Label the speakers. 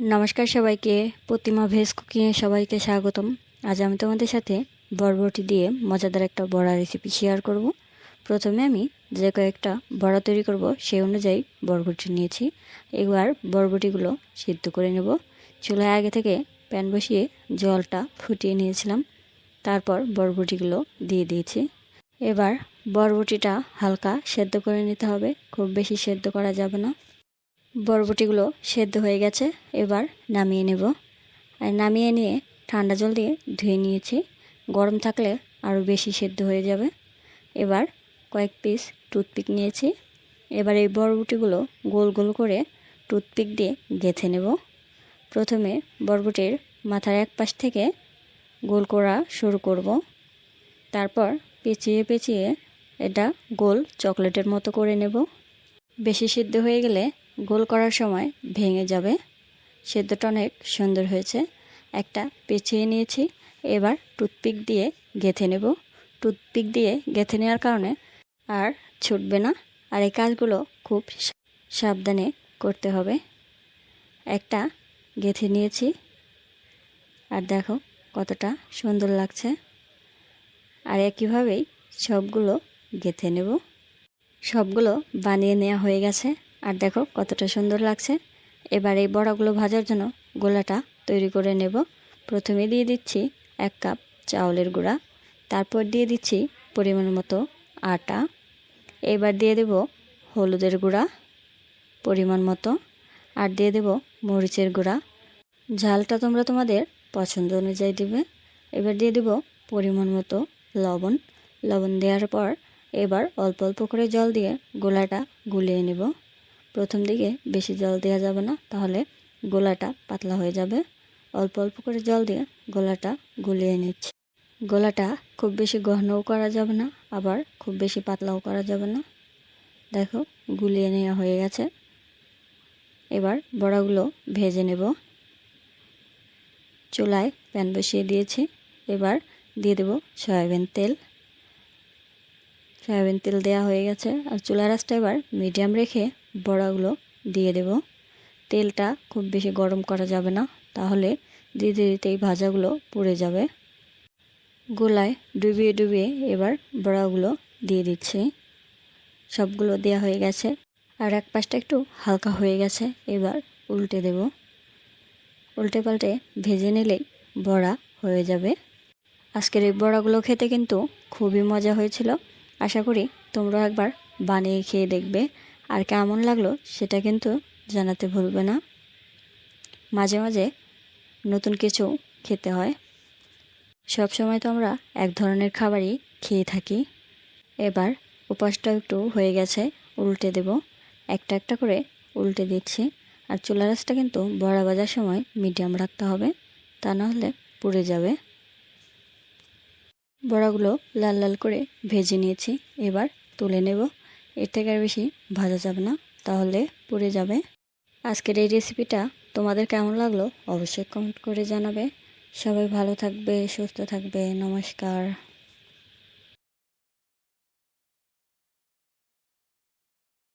Speaker 1: নমস্কার সবাইকে। প্রতিমা ভেজ কুকিংয়ে সবাইকে স্বাগতম। আজ আমি তোমাদের সাথে বরবটি দিয়ে মজাদার একটা বড়া রেসিপি শেয়ার করব। প্রথমে আমি যে কয়েকটা বড়া তৈরি করব সেই অনুযায়ী বরবটি নিয়েছি। এবার বরবটিগুলো সিদ্ধ করে নেব। চুলায় আগে থেকে প্যান বসিয়ে জলটা ফুটিয়ে নিয়েছিলাম। তারপর বরবটিগুলো দিয়ে দিয়েছি। এবার বরবটিটা হালকা সেদ্ধ করে নিতে হবে। খুব বেশি সেদ্ধ করা যাবে না। বরবটিগুলো সেদ্ধ হয়ে গেছে, এবার নামিয়ে নেব। আর নামিয়ে নিয়ে ঠান্ডা জল দিয়ে ধুয়ে নিয়েছি। গরম থাকলে আরও বেশি সেদ্ধ হয়ে যাবে। এবার কয়েক পিস টুথপিক নিয়েছি। এবার এই বরবটিগুলো গোল গোল করে টুথপিক দিয়ে গেঁথে নেব। প্রথমে বরবটির মাথার এক পাশ থেকে গোল করা শুরু করব। তারপর পেঁচিয়ে পেঁচিয়ে এটা গোল চকলেটের মতো করে নেব। বেশি সিদ্ধ হয়ে গেলে গোল করার সময় ভেঙে যাবে। সেদ্ধটা অনেক সুন্দর হয়েছে। একটা পেঁচিয়ে নিয়েছি। এবার টুথপিক দিয়ে গেঁথে নেব। টুথপিক দিয়ে গেঁথে নেওয়ার কারণে আর ছুটবে না। আর এই কাজগুলো খুব সাবধানে করতে হবে। একটা গেঁথে নিয়েছি। আর দেখো কতটা সুন্দর লাগছে। আর একইভাবেই সবগুলো গেঁথে নেব। সবগুলো বানিয়ে নেওয়া হয়ে গেছে। আর দেখো কতটা সুন্দর লাগছে। এবার এই বড়াগুলো ভাজার জন্য গোলাটা তৈরি করে নেব। প্রথমে দিয়ে দিচ্ছি এক কাপ চাউলের গুঁড়া। তারপর দিয়ে দিচ্ছি পরিমাণ মতো আটা। এবার দিয়ে দেব হলুদের গুঁড়া পরিমাণ মতো। আর দিয়ে দেব মরিচের গুঁড়া। ঝালটা তোমরা তোমাদের পছন্দ অনুযায়ী দেবে। এবার দিয়ে দেব পরিমাণ মতো লবণ। লবণ দেওয়ার পর এবার অল্প অল্প করে জল দিয়ে গোলাটা গুলিয়ে নেব। প্রথম দিকে বেশি জল দেওয়া যাবে না, তাহলে গোলাটা পাতলা হয়ে যাবে। অল্প অল্প করে জল দিয়ে গোলাটা গুলিয়ে নিচ্ছি। গোলাটা খুব বেশি গহনও করা যাবে না, আবার খুব বেশি পাতলাও করা যাবে না। দেখো, গুলিয়ে নেওয়া হয়ে গেছে। এবার বড়াগুলো ভেজে নেব। চুলায় প্যান বসিয়ে দিয়েছি। এবার দিয়ে দেব সয়াবিন তেল। সয়াবিন তেল দেওয়া হয়ে গেছে। আর চুলা রাসটা এবার মিডিয়াম রেখে বড়াগুলো দিয়ে দেব। তেলটা খুব বেশি গরম করা যাবে না, তাহলে ধীরে দিতে এই ভাজাগুলো পুড়ে যাবে। গোলায় ডুবিয়ে ডুবিয়ে এবার বড়াগুলো দিয়ে দিচ্ছি। সবগুলো দেওয়া হয়ে গেছে। আর এক পাশটা একটু হালকা হয়ে গেছে, এবার উল্টে দেব। উল্টে পাল্টে ভেজে নিলেই বড়া হয়ে যাবে। আজকের এই বড়াগুলো খেতে কিন্তু খুবই মজা হয়েছিল। আশা করি তোমরাও একবার বানিয়ে খেয়ে দেখবে। আর কেমন লাগল সেটা কিন্তু জানাতে ভুলবে না। মাঝে মাঝে নতুন কিছু খেতে হয়। সব সময় তো আমরা এক ধরনের খাবারই খেয়ে থাকি। এবার উপাসটা একটু হয়ে গেছে, উল্টে দেব। একটা একটা করে উল্টে দিচ্ছি। আর চুলা রাসটা কিন্তু বড়া বাজার সময় মিডিয়াম রাখতে হবে। তা নাহলে পুড়ে যাবে। বড়াগুলো লাল লাল করে ভেজে নিয়েছি। এবার তুলে নেব। এর থেকে আর বেশি ভাজা যাবে না, তাহলে পুড়ে যাবে। আজকের এই রেসিপিটা তোমাদের কেমন লাগল অবশ্যই কমেন্ট করে জানাবে। সবাই ভালো থাকবে, সুস্থ থাকবে, নমস্কার।